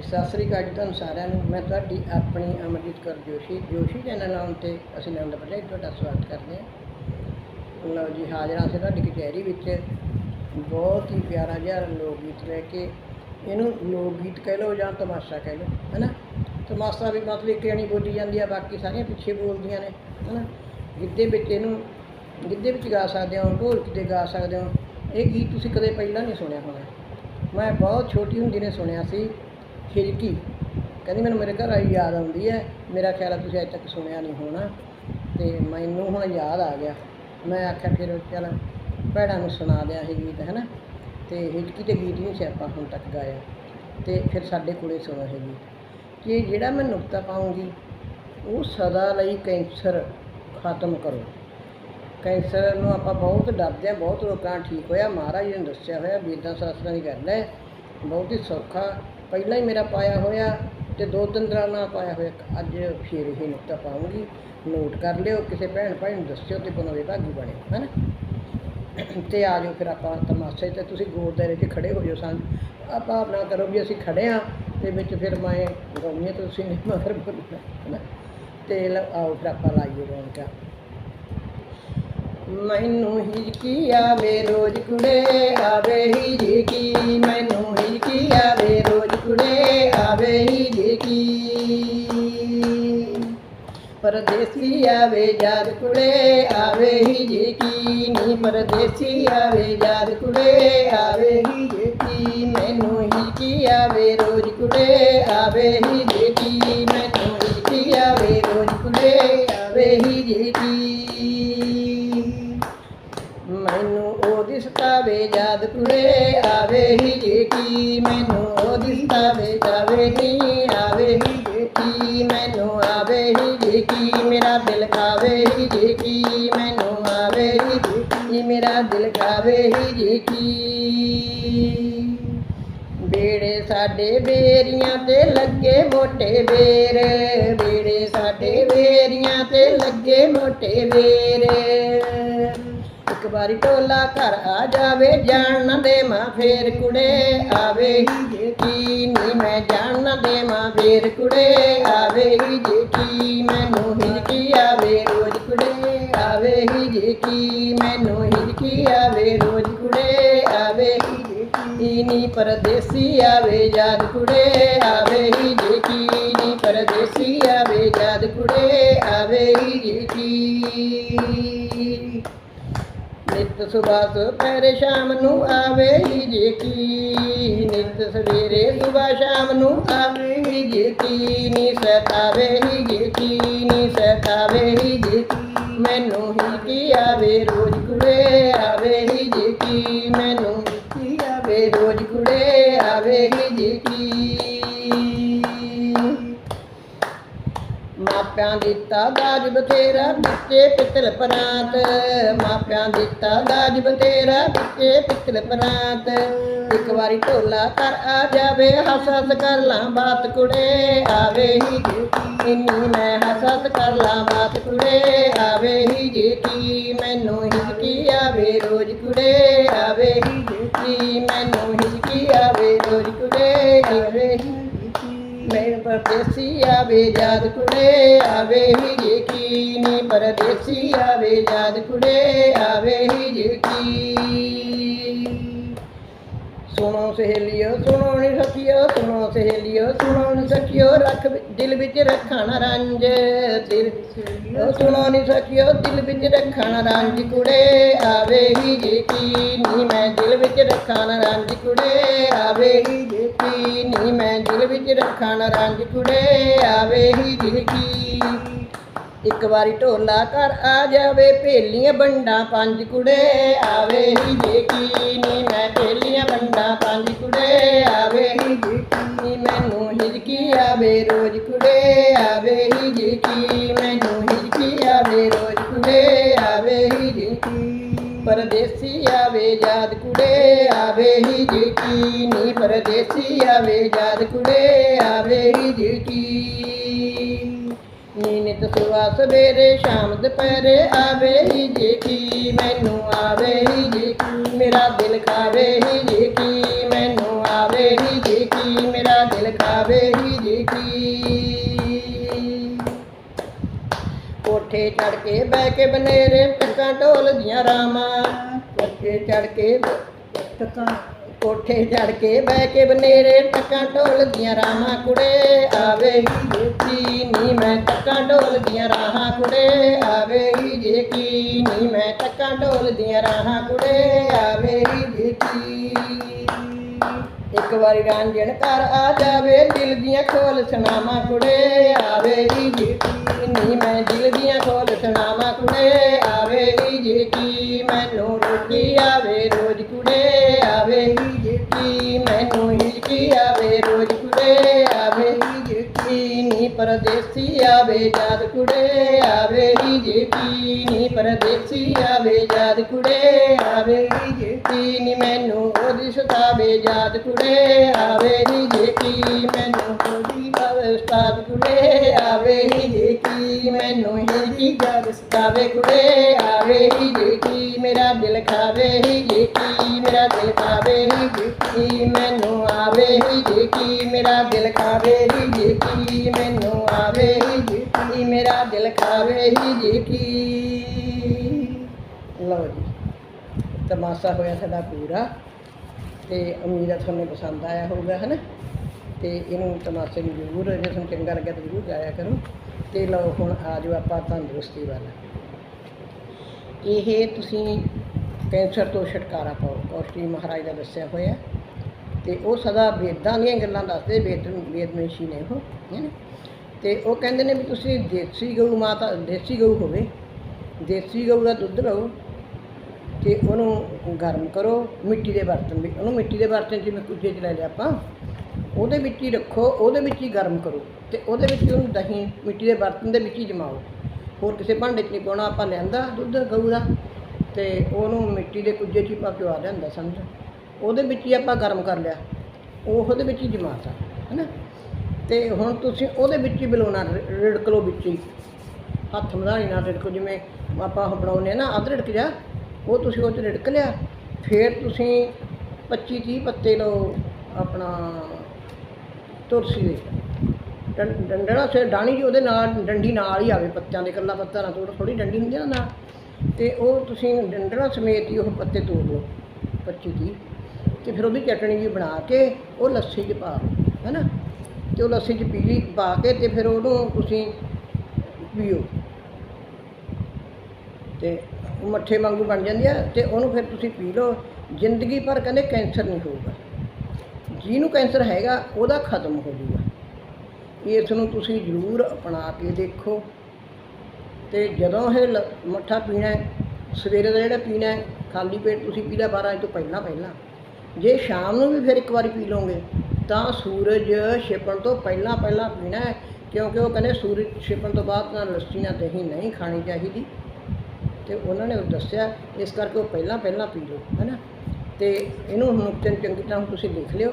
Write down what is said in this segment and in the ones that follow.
ਜੀ ਸਤਿ ਸ੍ਰੀ ਅਕਾਲ ਜੀ ਤੁਹਾਨੂੰ ਸਾਰਿਆਂ ਨੂੰ। ਮੈਂ ਤੁਹਾਡੀ ਆਪਣੀ ਅਮਰਜੀਤ ਕੌਰ ਜੋਸ਼ੀ। ਜੋਸ਼ੀ ਚੈਨਲ ਨਾਮ ਤੇ ਅਸੀਂ ਆਨੰਦ ਪਟਿਆਲਾ ਤੁਹਾਡਾ ਸਵਾਗਤ ਕਰਦੇ ਹਾਂ। ਲਓ ਜੀ, ਹਾਜ਼ਰ ਹਾਂ ਅਸੀਂ ਤੁਹਾਡੀ ਕਚਹਿਰੀ ਵਿੱਚ। ਬਹੁਤ ਹੀ ਪਿਆਰਾ ਜਿਹਾ ਲੋਕ ਗੀਤ ਲੈ ਕੇ ਇਹਨੂੰ ਲੋਕ ਗੀਤ ਕਹਿ ਲਓ ਜਾਂ ਤਮਾਸ਼ਾ ਕਹਿ ਲਓ, ਹੈਨਾ? ਤਮਾਸ਼ਾ ਵੀ ਮਤਲਬ ਇੱਕ ਜਣੀ ਬੋਲੀ ਜਾਂਦੀ ਆ, ਬਾਕੀ ਸਾਰੀਆਂ ਪਿੱਛੇ ਬੋਲਦੀਆਂ ਨੇ, ਹੈਨਾ? ਗਿੱਧੇ ਵਿੱਚ ਇਹਨੂੰ, ਗਿੱਧੇ ਵਿੱਚ ਗਾ ਸਕਦੇ ਹੋ ਢੋਲਕੀ ਤੇ ਗਾ ਸਕਦੇ ਹੋ। ਇਹ ਗੀਤ ਤੁਸੀਂ ਕਦੇ ਪਹਿਲਾਂ ਨਹੀਂ ਸੁਣਿਆ ਹੋਣਾ। ਮੈਂ ਬਹੁਤ ਛੋਟੀ ਹੁੰਦੀ ਨੇ ਸੁਣਿਆ ਸੀ। ਖਿੜਕੀ ਕਹਿੰਦੀ ਮੈਨੂੰ ਮੇਰੇ ਘਰ ਆਈ ਯਾਦ ਆਉਂਦੀ ਹੈ ਮੇਰਾ ਖਿਆਲ ਹੈ ਤੁਸੀਂ ਅਜੇ ਤੱਕ ਸੁਣਿਆ ਨਹੀਂ ਹੋਣਾ। ਤੇ ਮੈਨੂੰ ਹੁਣ ਯਾਦ ਆ ਗਿਆ। ਮੈਂ ਆਖਿਆ ਫਿਰ ਚੱਲ ਭੈਣਾਂ ਨੂੰ ਸੁਣਾ ਦਿਆਂ ਇਹ ਗੀਤ ਹੈ ਨਾ ਤੇ ਹਿਚਕੀ ਤੇ ਗੀਤ ਨਹੀਂ ਸੀ ਆਪਾਂ ਹੁਣ ਤੱਕ ਗਾਇਆ। ਤੇ ਫਿਰ ਸਾਡੇ ਕੋਲੇ ਸੁਣੋ ਇਹ ਗੀਤ। ਕਿ ਜਿਹੜਾ ਮੈਂ ਨੁਕਤਾ ਪਾਉਂਗੀ, ਉਹ ਸਦਾ ਲਈ ਕੈਂਸਰ ਖਤਮ ਕਰੋ। ਕੈਂਸਰ ਨੂੰ ਆਪਾਂ ਬਹੁਤ ਡਰਦੇ ਹਾਂ ਬਹੁਤ ਲੋਕਾਂ ਨਾਲ ਠੀਕ ਹੋਇਆ। ਮਹਾਰਾਜ ਜੀ ਨੇ ਦੱਸਿਆ ਹੋਇਆ ਬੇਦਾਂ ਸ਼ਾਸਤਰਾਂ ਦੀ ਗੱਲ ਹੈ ਬਹੁਤ ਹੀ ਸੌਖਾ ਪਹਿਲਾਂ ਹੀ ਮੇਰਾ ਪਾਇਆ ਹੋਇਆ ਤੇ ਦੋ ਤਿੰਨ ਦਿਨਾਂ ਨਾਲ ਪਾਇਆ ਹੋਇਆ। ਅੱਜ ਫਿਰ ਇਹ ਨੁਕਤਾ ਪਾਉਂਗੀ। ਨੋਟ ਕਰ ਲਿਓ, ਕਿਸੇ ਭੈਣ ਭਾਈ ਨੂੰ ਦੱਸਿਓ ਤੇ ਬਨੋਵੇ ਭਾਗੀ ਬਣੇ, ਹੈਨਾ? ਤੇ ਆ ਜਾਓ ਫਿਰ ਆਪਾਂ ਤਮਾਸ਼ੇ ਤੇ। ਤੁਸੀਂ ਗੋਰਦਾਰੇ 'ਚ ਖੜੇ ਹੋ ਜਾਓ ਸਾਨੂੰ ਆਪਾਂ ਆਪਣਾ ਕਰੋ ਵੀ ਅਸੀਂ ਖੜੇ ਆ ਤੇ ਵਿੱਚ ਫਿਰ ਮੈਂ ਗਾਉਂਦੀ ਹਾਂ ਤੇ ਤੁਸੀਂ ਨਹੀਂ ਮਗਰ ਬੋਲਣਾ, ਹੈਨਾ? ਤੇ ਆਓ ਫਿਰ ਆਪਾਂ ਲਾਈਏ ਰੌਣਕਾਂ। ਮੈਨੂੰ ਹਿਜਕੀ ਆਵੇ, ਰੋਜ਼ ਕੁੜੇ ਆਵੇ ਹਿਜਕੀ ਮੈਨੂੰ ਹਿਜਕੀ ਆਵੇ ਪਰਦੇਸੀ ਆਵੇ ਯਾਦ ਕੁੜੇ, ਆਵੇ ਹਿਜਕੀ ਨੀ ਪਰਦੇਸੀ ਆਵੇ ਯਾਦ ਕੁੜੇ, ਆਵੇ ਹਿਜਕੀ ਮੈਨੂੰ ਹਿਜਕੀ ਆਵੇ ਰੋਜ਼ ਕੁੜੇ, ਆਵੇ ਹਿਜਕੀ ਮੈਨੂੰ ਹਿਜਕੀ ਆਵੇ ਰੋਜ਼ ਕੁੜੇ, ਆਵੇ ਹਿਜਕੀ ਮੈਨੂੰ ਉਹ ਦਿਸਤਾਵੇ ਯਾਦ ਕੁੜੇ, ਆਵੇ ਹੀ ਜੇ ਕੀ ਮੈਨੂੰ ਉਹ ਦਿਸਤਾਵੇ ਜਾਵੇ ਨਹੀਂ ਆਵੇ ਹੀ ਜੇ ਕੀ ਮੈਨੂੰ ਆਵੇ ਹੀ ਜੇ ਕੀ ਮੇਰਾ ਦਿਲ ਖਾਵੇ ਹੀ ਜੇ ਕੀ ਮੈਨੂੰ ਆਵੇ ਹੀ ਜੇ ਕੀ ਮੇਰਾ ਦਿਲ ਖਾਵੇ ਹੀ ਜੇ ਕੀ ਬੇੜੇ ਸਾਡੇ ਬੇਰੀਆਂ ਤੇ ਲੱਗੇ ਮੋਟੇ ਬੇਰ, ਬੇੜੇ ਸਾਡੇ ਬੇਰੀਆਂ ਤੇ ਲੱਗੇ ਮੋਟੇ ਬੇਰ। ਇੱਕ ਵਾਰੀ ਟੋਲਾ ਘਰ ਆ ਜਾਵੇ, ਜਾਣ ਨਾ ਦੇ ਮਾਂ ਫੇਰ ਕੁੜੇ ਆਵੇ ਹੀ ਜੇ ਕੀ ਨੀ ਮੈਂ ਜਾਣ ਨਾ ਦੇ ਮਾਂ ਫੇਰ ਕੁੜੇ ਆਵੇ ਹੀ ਜੇ ਮੈਨੂੰ ਹਿਜਕੀ ਆਵੇ ਰੋਜ਼ ਕੁੜੇ ਆਵੇ ਹੀ ਜੇ ਮੈਨੂੰ ਹਿਜਕੀ ਆਵੇ ਰੋਜ਼ ਕੁੜੇ ਆਵੇ ਹੀ ਜੇ ਨੀ ਪਰਦੇਸੀ ਆਵੇ ਯਾਦ ਕੁੜੇ ਆਵੇ ਹੀ ਜੇ ਨੀ ਪਰਦੇਸੀ ਆਵੇ ਯਾਦ ਕੁੜੇ ਆਵੇ ਹੀ ਜੇ ਨਿਤ ਸੁਬਾਹ ਦੁਪਹਿਰੇ ਸ਼ਾਮ ਨੂੰ ਆਵੇ ਹੀ ਜੇ ਕੀ। ਨਿਤ ਸਵੇਰੇ ਸੁਬਾਹ ਸ਼ਾਮ ਨੂੰ ਆਵੇ ਹੀ ਜੇ ਕੀ। ਨੀ ਸਤਾਵੇ ਹੀ ਜੇ ਕੀ। ਨੀ ਸਤਾਵੇ ਹੀ ਜੇ ਮੈਨੂੰ ਹੀ ਕੀ ਆਵੇ ਰੋਜ਼ ਕੁੜੇ ਆਵੇ ਹੀ ਜੇ ਕੀ। ਮੈਨੂੰ ਕੀ ਆਵੇ ਰੋਜ਼ ਕੁੜੇ ਆਵੇ ਹੀ ਜੇ ਕੀ। ਮਾਪਿਆਂ ਦਿੱਤਾ ਦਾਜ ਬਥੇਰਾ ਵਿੱਚੇ ਪਿੱਤਲ ਪ੍ਰਾਂਤ। ਮਾਪਿਆਂ ਦਿੱਤਾ ਦਾਜ ਬਥੇਰਾ ਵਿੱਚੇ ਪਿੱਤਲ ਪ੍ਰਾਂਤ। ਇੱਕ ਵਾਰੀ ਢੋਲਾ ਕਰ ਆ ਜਾਵੇ ਹੱਸ ਹੱਸ ਕਰ ਲਾਂ ਬਾਤ ਕੁੜੇ, ਆਵੇ ਹੀ ਜੀ ਇੰਨੀ ਮੈਂ ਹੱਸ ਹੱਸ ਕਰ ਲਾਂ ਬਾਤ ਕੁੜੇ, ਆਵੇ ਹੀ ਜੀ ਕੀ ਮੈਨੂੰ ਹੀ ਕੀ ਆਵੇ ਰੋਜ਼ ਕੁੜੇ, ਆਵੇ ਹੀ ਜੇ ਪਰਦੇਸੀ ਆਵੇ ਯਾਦ ਕੁੜੇ ਆਵੇ ਹੀ ਜੇ ਪਰਦੇਸੀ ਆਵੇ ਯਾਦ ਕੁੜੇ ਆਵੇ ਹੀ ਜੇ ਸੁਣੋ ਸਹੇਲੀਓ, ਸੁਣੋ ਨੀ ਸਖੀਓ, ਸੁਣੋ ਸਹੇਲੀਓ, ਸੁਣੋ ਨੀ ਸਖੀਓ, ਰੱਖ ਦਿਲ ਵਿੱਚ ਰੱਖਣ ਰੰਜ ਦਿਲ ਉਹ ਸੁਣੋ ਨੀ ਸਖੀਓ, ਦਿਲ ਵਿੱਚ ਰੱਖਣ ਰੰਜ ਕੁੜੇ, ਆਵੇ ਹੀ ਜੇ ਕੀ ਨੀ, ਮੈਂ ਦਿਲ ਵਿੱਚ ਰੱਖਣ ਰੰਜ ਕੁੜੇ, ਆਵੇ ਹੀ ਜੇ ਕੀ ਨੀ, ਮੈਂ ਦਿਲ ਵਿੱਚ ਰੱਖਣ ਰੰਜ ਕੁੜੇ, ਆਵੇ ਹੀ ਜੇ ਕੀ। ਇੱਕ ਵਾਰੀ ਢੋਲਾ ਘਰ ਆ ਜਾਵੇ ਭੇਲੀਆਂ ਬੰਡਾਂ ਪੰਜ ਕੁੜੇ ਆਵੇ। ਹੀ। ਕੀ ਨੀ ਮੈਂ ਭੇਲੀਆਂ ਬੰਡਾਂ ਪੰਜ ਕੁੜੇ ਆਵੇ। ਹੀ। ਜੇ ਕੀ ਮੈਨੂੰ ਹਿਜਕੀ ਆਵੇ ਰੋਜ਼ ਕੁੜੇ ਆਵੇ। ਹੀ ਕੀ ਮੈਨੂੰ ਹਿਜਕੀ ਆਵੇ ਰੋਜ਼ ਕੁੜੇ ਆਵੇ। ਹੀ ਕੀ ਪਰਦੇਸੀ ਆਵੇ ਯਾਦ ਕੁੜੇ ਆਵੇ। ਹੀ ਜੇ ਕੀ ਨੀ ਪਰਦੇਸੀ ਆਵੇ ਯਾਦ ਕੁੜੇ ਆਵੇ। ਹੀ ਨੀ ਨਿਤ ਸੁਆ ਸਵੇਰੇ ਸ਼ਾਮ ਦੁਪਹਿਰੇ ਆਵੇ ਹੀ ਜੇ ਕੀ? ਮੈਨੂੰ ਆਵੇ ਹੀ ਜੇ ਕੀ? ਮੇਰਾ ਦਿਲ ਖਾਵੇ ਹੀ ਜੇ ਕੀ? ਮੈਨੂੰ ਆਵੇ ਹੀ ਜੇ ਕੀ? ਮੇਰਾ ਦਿਲ ਖਾਵੇ ਹੀ ਜੀ ਕੀ? ਕੋਠੇ ਚੜ ਕੇ ਬਹਿ ਕੇ ਬਨੇਰੇ ਟੱਕਾਂ ਢੋਲਦੀਆਂ ਰਾਮਾਂ। ਕੋਠੇ ਚੜ ਕੇ ਟੱਕਾਂ ਕੋਠੇ ਚੜ ਕੇ ਬਹਿ ਕੇ ਬਨੇਰੇ ਟੱਕਾਂ ਢੋਲਦੀਆਂ ਰਾਹਾਂ ਕੁੜੇ ਆਵੇ ਹੀ ਜੇਕੀ ਨੀ, ਮੈਂ ਟੱਕਾਂ ਢੋਲਦੀਆਂ ਰਾਹਾਂ ਕੁੜੇ ਆਵੇ ਹੀ ਜੇਕੀ ਨੀ, ਮੈਂ ਟੱਕਾਂ ਢੋਲਦੀਆਂ ਰਾਹਾਂ ਕੁੜੇ ਆਵੇ ਹੀ ਜੇਕੀ ਇੱਕ ਵਾਰੀ ਰਾਂਝਣ ਘਰ ਆ ਜਾਵੇ, ਦਿਲ ਦੀਆਂ ਖੋਲ ਸੁਣਾਵਾਂ ਕੁੜੇ ਆਵੇ ਹੀ ਜੇਕੀ ਨੀ, ਮੈਂ ਦਿਲ ਦੀਆਂ ਖੋਲ ਸੁਣਾਵਾਂ ਕੁੜੇ ਆਵੇ ਹੀ ਜੇਕੀ ਮੈਨੂੰ ਰੋਜੀ ਆਵੇ ਰੋਜ਼ ਕੁੜੇ ਆਵੇ ਹੀ ਜੇਕੀ ਮੈਨੂੰ ਹਿਜਕੀ ਆਵੇ ਰੋਜ਼ ਕੁੜੇ ਆਵੇ ਹੀ ਜੇਕੀ ਨੀ ਪਰਦੇਸੀ ਆਵੇ ਯਾਦ ਕੁੜੇ, ਆਵੇ ਹੀ ਜੇਕੀ ਨੀ ਪਰਦੇਸੀ, ਆਵੇ ਯਾਦ ਕੁੜੇ, ਆਵੇ ਜੇਕੀ ਨੀ ਮੈਨੂੰ ਉਹਦੀ ਸਤਾਵੇ ਯਾਦ ਕੁੜੇ, ਆਵੇ ਹੀ ਜੇਕੀ ਮੈਨੂੰ ਉਹਦੀ ਆਵੇ ਸਤਾਵੇ ਕੁੜੇ, ਆਵੇ ਹੀ ਜੇਕੀ ਮੈਨੂੰ ਹਿਲਦੀ ਯਾਦ ਸਤਾਵੇ ਕੁੜੇ, ਆਵੇ ਹੀ ਜੇਕੀ ਮੇਰਾ ਦਿਲ ਖਾਵੇ ਹੀ ਜੇਕੀ ਮੇਰਾ ਦਿਲ ਖਾਵੇ ਹੀ ਜੇਕੀ ਮੈਨੂੰ ਆਵੇ ਹੀ ਮੇਰਾ ਦਿਲ ਖਾਵੇ ਹੀ ਜੇਕੀ ਮੈਨੂੰ ਆਵੇ ਹੀ ਜੇਕੀ ਮੇਰਾ ਦਿਲ ਖਾਵੇ ਹੀ ਜੇਕੀ ਲਓ ਜੀ, ਤਮਾਸ਼ਾ ਹੋਇਆ ਸਾਡਾ ਪੂਰਾ ਤੇ ਉਮੀਦ ਹੈ ਤੁਹਾਨੂੰ ਪਸੰਦ ਆਇਆ ਹੋਊਗਾ ਹੈ ਨਾ ਤੇ ਇਹਨੂੰ ਤਮਾਸ਼ੇ ਨੂੰ ਜ਼ਰੂਰ, ਜੇ ਤੁਹਾਨੂੰ ਚੰਗਾ ਲੱਗਿਆ ਤਾਂ ਜ਼ਰੂਰ ਗਾਇਆ ਕਰੋ। ਤੇ ਲਓ ਹੁਣ ਆ ਜਾਓ ਆਪਾਂ ਤੰਦਰੁਸਤੀ ਵੱਲ। ਇਹ ਤੁਸੀਂ ਕੈਂਸਰ ਤੋਂ ਛੁਟਕਾਰਾ ਪਾਓ ਕੌਸ਼ਟੀ ਮਹਾਰਾਜ ਦਾ ਦੱਸਿਆ ਹੋਇਆ। ਤੇ ਉਹ ਸਦਾ ਵੇਦਾਂ ਦੀਆਂ ਗੱਲਾਂ ਦੱਸਦੇ, ਵੇਦ ਵੇਦਮੇਸ਼ੀ ਨੇ ਉਹ ਹੈ ਨਾ ਤੇ ਉਹ ਕਹਿੰਦੇ ਨੇ ਵੀ ਤੁਸੀਂ ਦੇਸੀ ਗਊ ਮਾਤਾ, ਦੇਸੀ ਗਊ ਹੋਵੇ, ਦੇਸੀ ਗਊ ਦਾ ਦੁੱਧ ਲਓ ਤੇ ਉਹਨੂੰ ਗਰਮ ਕਰੋ, ਮਿੱਟੀ ਦੇ ਬਰਤਨ ਵਿੱਚ, ਉਹਨੂੰ ਮਿੱਟੀ ਦੇ ਬਰਤਨ ਜਿਵੇਂ ਕੁੱਜੇ 'ਚ ਲੈ ਲਿਆ ਆਪਾਂ, ਉਹਦੇ ਵਿੱਚ ਹੀ ਰੱਖੋ, ਉਹਦੇ ਵਿੱਚ ਹੀ ਗਰਮ ਕਰੋ ਤੇ ਉਹਦੇ ਵਿੱਚ ਉਹਨੂੰ ਦਹੀਂ, ਮਿੱਟੀ ਦੇ ਬਰਤਨ ਦੇ ਵਿੱਚ ਹੀ ਜਮਾਓ। ਹੋਰ ਕਿਸੇ ਭਾਂਡੇ 'ਚ ਨਹੀਂ ਪਾਉਣਾ, ਆਪਾਂ ਲਿਆਂਦਾ ਦੁੱਧ ਗਊ ਦਾ ਤੇ ਉਹਨੂੰ ਮਿੱਟੀ ਦੇ ਕੁੱਜੇ 'ਚ ਹੀ ਪਾ ਕੇ ਆ ਲਿਆਂਦਾ, ਸਮਝ? ਉਹਦੇ ਵਿੱਚ ਹੀ ਆਪਾਂ ਗਰਮ ਕਰ ਲਿਆ, ਉਹਦੇ ਵਿੱਚ ਹੀ ਜਮਾਤਾ ਹੈਨਾ? ਤੇ ਹੁਣ ਤੁਸੀਂ ਉਹਦੇ ਵਿੱਚ ਹੀ ਬਲੋਣਾ ਰਿੜਕ ਲਓ ਵਿੱਚ ਹੀ। ਹੱਥ ਮਧਾਣੀ ਨਾਲ ਰਿੜਕੋ, ਜਿਵੇਂ ਆਪਾਂ ਉਹ ਬਣਾਉਂਦੇ ਆ ਨਾ, ਅੱਧ ਰਿੜਕ ਜਾ, ਉਹ ਤੁਸੀਂ ਉਹ 'ਚ ਰਿੜਕ ਲਿਆ, ਫਿਰ ਤੁਸੀਂ 25 30 ਪੱਤੇ ਲਓ ਆਪਣਾ ਤੁਲਸੀ ਦੇ। ਡੰ- ਡੰਡਣਾ ਸੇ ਡਾਣੀ ਜੀ, ਉਹਦੇ ਨਾਲ, ਡੰਡੀ ਨਾਲ ਹੀ ਆਵੇ ਪੱਤਿਆਂ ਦੇ, ਇਕੱਲਾ ਪੱਤਾ ਨਾ ਤੋੜ ਥੋੜੀ ਡੰਡੀ ਹੁੰਦੀ ਆ ਨਾ ਨਾਲ। ਤੇ ਉਹ ਤੁਸੀਂ ਡੰਡਣਾ ਸਮੇਤ ਹੀ ਉਹ ਪੱਤੇ ਤੋੜ ਲਓ 25 30 ਤੇ ਫਿਰ ਉਹਦੀ ਚਟਣੀ ਵੀ ਬਣਾ ਕੇ ਉਹ ਲੱਸੀ 'ਚ ਪਾ ਲਓ ਹੈਨਾ ਤੇ ਉਹ ਲੱਸੀ 'ਚ ਪੀਲੀ ਪਾ ਕੇ ਤੇ ਫਿਰ ਉਹਨੂੰ ਤੁਸੀਂ ਪੀਓ। ਤੇ ਉਹ ਮੱਠੇ ਵਾਂਗੂ ਬਣ ਜਾਂਦੀ ਆ ਤੇ ਉਹਨੂੰ ਫਿਰ ਤੁਸੀਂ ਪੀ ਲਓ। ਜ਼ਿੰਦਗੀ ਭਰ ਕਹਿੰਦੇ ਕੈਂਸਰ ਨਹੀਂ ਹੋਊਗਾ। ਜਿਹਨੂੰ ਕੈਂਸਰ ਹੈਗਾ, ਉਹਦਾ ਖਤਮ ਹੋ ਜੂਗਾ। ਇਸ ਨੂੰ ਤੁਸੀਂ ਜ਼ਰੂਰ ਅਪਣਾ ਕੇ ਦੇਖੋ। ਤੇ ਜਦੋਂ ਇਹ ਲ- ਮੱਠਾ ਪੀਣਾ ਸਵੇਰੇ ਦਾ ਜਿਹੜਾ ਪੀਣਾ ਖਾਲੀ ਪੇਟ ਤੁਸੀਂ ਪੀ ਲਿਆ 12 ਵਜੇ ਤੋਂ ਪਹਿਲਾਂ ਪਹਿਲਾਂ ਜੇ ਸ਼ਾਮ ਨੂੰ ਵੀ ਫਿਰ ਇੱਕ ਵਾਰੀ ਪੀ ਲਓਗੇ ਤਾਂ ਸੂਰਜ ਛਿਪਣ ਤੋਂ ਪਹਿਲਾਂ ਪਹਿਲਾਂ ਪੀਣਾ ਹੈ, ਕਿਉਂਕਿ ਉਹ ਕਹਿੰਦੇ ਸੂਰਜ ਛਿਪਣ ਤੋਂ ਬਾਅਦ ਨਾ ਲੱਸੀ ਨਾ ਦਹੀਂ ਨਹੀਂ ਖਾਣੀ ਚਾਹੀਦੀ। ਤੇ ਉਹਨਾਂ ਨੇ ਦੱਸਿਆ, ਇਸ ਕਰਕੇ ਉਹ ਪਹਿਲਾਂ ਪਹਿਲਾਂ ਪੀ ਲਓ, ਹੈਨਾ? ਤੇ ਇਹਨੂੰ ਨੁਕਤੇ ਚੰਗੀ ਤਰ੍ਹਾਂ ਤੁਸੀਂ ਲਿਖ ਲਿਓ।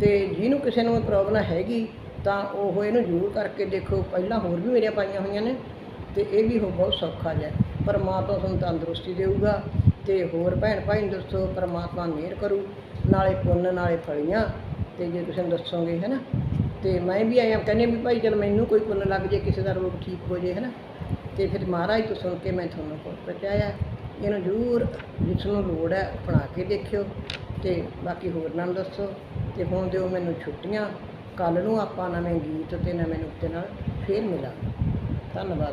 ਤੇ ਜਿਹਨੂੰ ਕਿਸੇ ਨੂੰ ਪ੍ਰੋਬਲਮ ਹੈਗੀ, ਤਾਂ ਉਹ ਇਹਨੂੰ ਜ਼ਰੂਰ ਕਰਕੇ ਦੇਖੋ। ਪਹਿਲਾਂ ਹੋਰ ਵੀ ਮੇਰੀਆਂ ਪਾਈਆਂ ਹੋਈਆਂ ਨੇ, ਤੇ ਇਹ ਵੀ ਉਹ ਬਹੁਤ ਸੌਖਾ ਜਿਹਾ ਪਰਮਾਤਮਾ ਤੁਹਾਨੂੰ ਤੰਦਰੁਸਤੀ ਦੇਊਗਾ, ਤੇ ਹੋਰ ਭੈਣ ਭਾਈ ਨੂੰ ਦੱਸੋ, ਪਰਮਾਤਮਾ ਮਿਹਰ ਕਰੂ, ਨਾਲੇ ਪੁੰਨ, ਨਾਲੇ ਫਲੀਆਂ। ਤੇ ਜੇ ਤੁਸੀਂ ਦੱਸੋਗੇ ਹੈ ਨਾ ਤੇ ਮੈਂ ਵੀ ਆਇਆ, ਕਹਿੰਦੀ ਵੀ ਭਾਈ ਚਲ ਮੈਨੂੰ ਕੋਈ ਪੁੰਨ ਲੱਗ ਜੇ, ਕਿਸੇ ਦਾ ਰੋਗ ਠੀਕ ਹੋ ਜੇ, ਹੈਨਾ? ਤੇ ਫਿਰ ਮਹਾਰਾਜ ਤੋਂ ਸੁਣ ਕੇ ਮੈਂ ਤੁਹਾਨੂੰ ਕੋਲ ਪਹੁੰਚਾਇਆ। ਇਹਨੂੰ ਜ਼ਰੂਰ ਜਿਸ ਨੂੰ ਲੋੜ ਹੈ ਅਪਣਾ ਕੇ ਦੇਖਿਓ ਤੇ ਬਾਕੀ ਹੋਰ ਨਾਲ ਦੱਸੋ। ਤੇ ਹੁਣ ਦਿਓ ਮੈਨੂੰ ਛੁੱਟੀਆਂ ਕੱਲ ਨੂੰ ਆਪਾਂ ਨਵੇਂ ਗੀਤ ਤੇ ਨਵੇਂ ਨੁਕਤੇ ਨਾਲ ਫੇਰ ਮਿਲਾਂਗੇ। ਧੰਨਵਾਦ।